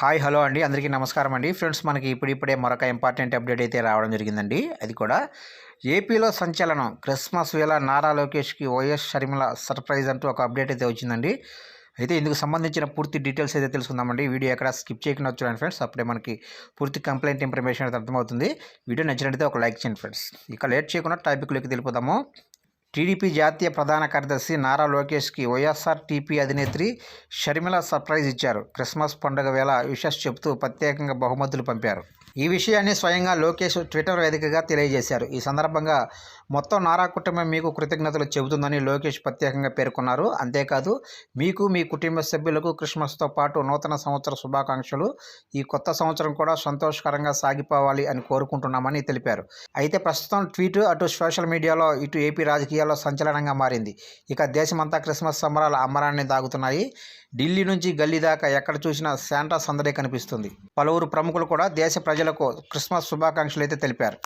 Hi hello అండి. అందరికీ నమస్కారం అండి. ఫ్రెండ్స్ మనకి ఇప్పుడిప్పుడే మరొక ఇంపార్టెంట్ అప్డేట్ అయితే రావడం జరిగిందండి. అది కూడా ఏపీలో సంచలనం. క్రిస్మస్ వేళ నారా లోకేష్కి వైఎస్ షర్మిల సర్ప్రైజ్ అంటూ ఒక అప్డేట్ అయితే వచ్చిందండి. అయితే ఇందుకు సంబంధించిన పూర్తి డీటెయిల్స్ అయితే తెలుసుకుందామండి. వీడియో ఎక్కడ స్కిప్ చేయకుండా చూడండి ఫ్రెండ్స్. అప్పుడే మనకి పూర్తి కంప్లైంట్ ఇన్ఫర్మేషన్ అయితే అర్థమవుతుంది. వీడియో నచ్చినట్లయితే ఒక లైక్ చేయండి ఫ్రెండ్స్. ఇక లేట్ చేయకుండా టాపిక్లోకి తెలిపోదాము టీడీపీ జాతీయ ప్రధాన కార్యదర్శి నారా లోకేష్కి వైఎస్ఆర్ టీపీ అధినేత్రి షర్మిల సర్ప్రైజ్ ఇచ్చారు. క్రిస్మస్ పండుగ వేళ విషస్ చెబుతూ ప్రత్యేకంగా బహుమతులు పంపారు. ఈ విషయాన్ని స్వయంగా లోకేష్ ట్విట్టర్ వేదికగా తెలియజేశారు. ఈ సందర్భంగా మొత్తం నారా కుటుంబం మీకు కృతజ్ఞతలు చెబుతుందని లోకేష్ ప్రత్యేకంగా పేర్కొన్నారు. అంతేకాదు మీకు మీ కుటుంబ సభ్యులకు క్రిస్మస్తో పాటు నూతన సంవత్సర శుభాకాంక్షలు. ఈ కొత్త సంవత్సరం కూడా సంతోషకరంగా సాగిపోవాలి అని కోరుకుంటున్నామని తెలిపారు. అయితే ప్రస్తుతం ట్వీట్ అటు సోషల్ మీడియాలో ఇటు ఏపీ రాజకీయాల్లో సంచలనంగా మారింది. ఇక దేశమంతా క్రిస్మస్ సంబరాల అమ్మరాన్ని దాగుతున్నాయి. ఢిల్లీ నుంచి గల్లీ దాకా ఎక్కడ చూసినా శాంటా సందడే కనిపిస్తుంది. పలువురు ప్రముఖులు కూడా దేశ ప్రజలకు క్రిస్మస్ శుభాకాంక్షలు అయితే తెలిపారు.